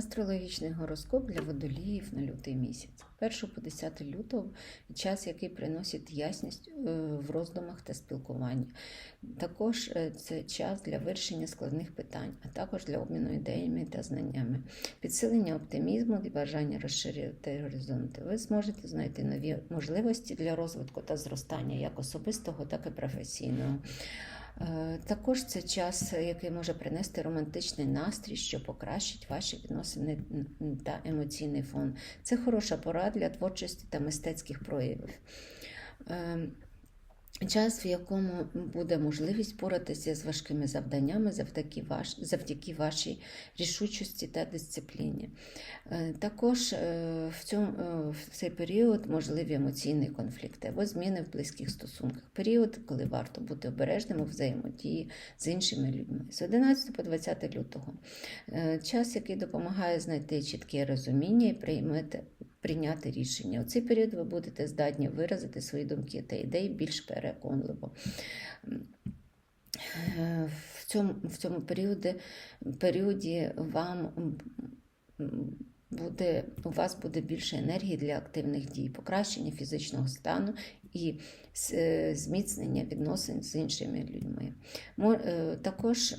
Астрологічний гороскоп для водоліїв на лютий місяць. 1 по 10 лютого час, який приносить ясність е, в роздумах та спілкуванні. Також е, це час для вирішення складних питань, а також для обміну ідеями та знаннями, підсилення оптимізму і бажання розширити горизонти. Ви зможете знайти нові можливості для розвитку та зростання як особистого, так і професійного. Е, Також це час, який може принести романтичний настрій, що покращить ваші відносини та емоційний фон. Це хороша пора для творчості та мистецьких проявів. Час, в якому буде можливість поратися з важкими завданнями завдяки, ваш, завдяки вашій рішучості та дисципліні. Е, Також е, в, цьому, е, в цей період можливі емоційні конфлікти або зміни в близьких стосунках. Період, коли варто бути обережним у взаємодії з іншими людьми. З 11 по 20 лютого. Час, який допомагає знайти чітке розуміння і приймати, прийняти рішення. У цей період ви будете здатні виразити свої думки та ідеї більш переконливо. В цьому, в цьому періоді, періоді вам буде, у вас буде більше енергії для активних дій, покращення фізичного стану і е, зміцнення відносин з іншими людьми. Е, Також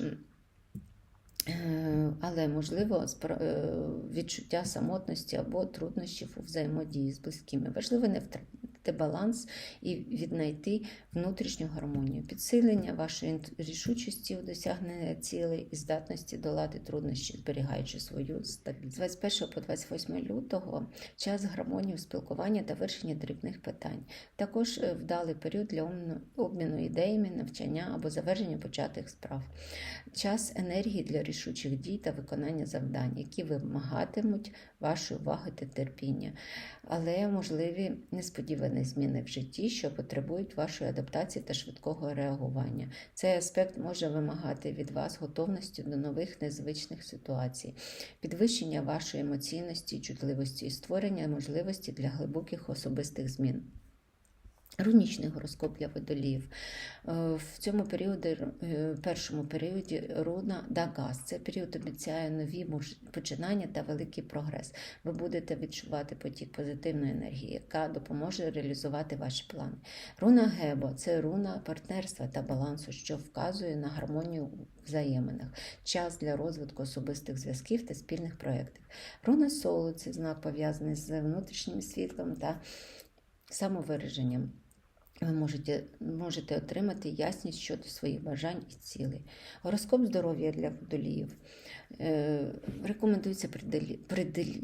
але можливо е, відчуття самотності або труднощів у взаємодії з близькими. Важливо не втратити баланс і віднайти внутрішню гармонію, підсилення вашої рішучості у досягненні цілей і здатності долати труднощі, зберігаючи свою стабільність. З 21 по 28 лютого час гармонії у спілкуванні та вирішення дрібних питань. Також е, вдалий період для обміну ідеями, навчання або завершення початих справ час енергії для рішучих дій та виконання завдань, які вимагатимуть вашої уваги та терпіння, але можливі несподівані зміни в житті, що потребують вашої адаптації та швидкого реагування. Цей аспект може вимагати від вас готовності до нових незвичних ситуацій, підвищення вашої емоційності, чутливості і створення можливості для глибоких особистих змін. Рунічний гороскоп для водоліїв. Е, В цьому періоді, е, першому періоді руна Дагас. Це період обіцяє нові починання та великий прогрес. Ви будете відчувати потік позитивної енергії, яка допоможе реалізувати ваші плани. Руна Гебо це руна партнерства та балансу, що вказує на гармонію взаєминах, час для розвитку особистих зв'язків та спільних проєктів. Руна Соло це знак пов'язаний з внутрішнім світлом та самовираженням. Ви можете, можете отримати ясність щодо своїх бажань і цілей. Гороскоп здоров'я для водоліїв. Е, рекомендується приділі, приділі,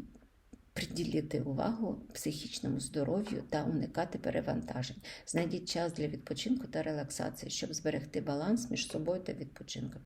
приділити увагу психічному здоров'ю та уникати перевантажень. Знайдіть час для відпочинку та релаксації, щоб зберегти баланс між собою та відпочинком.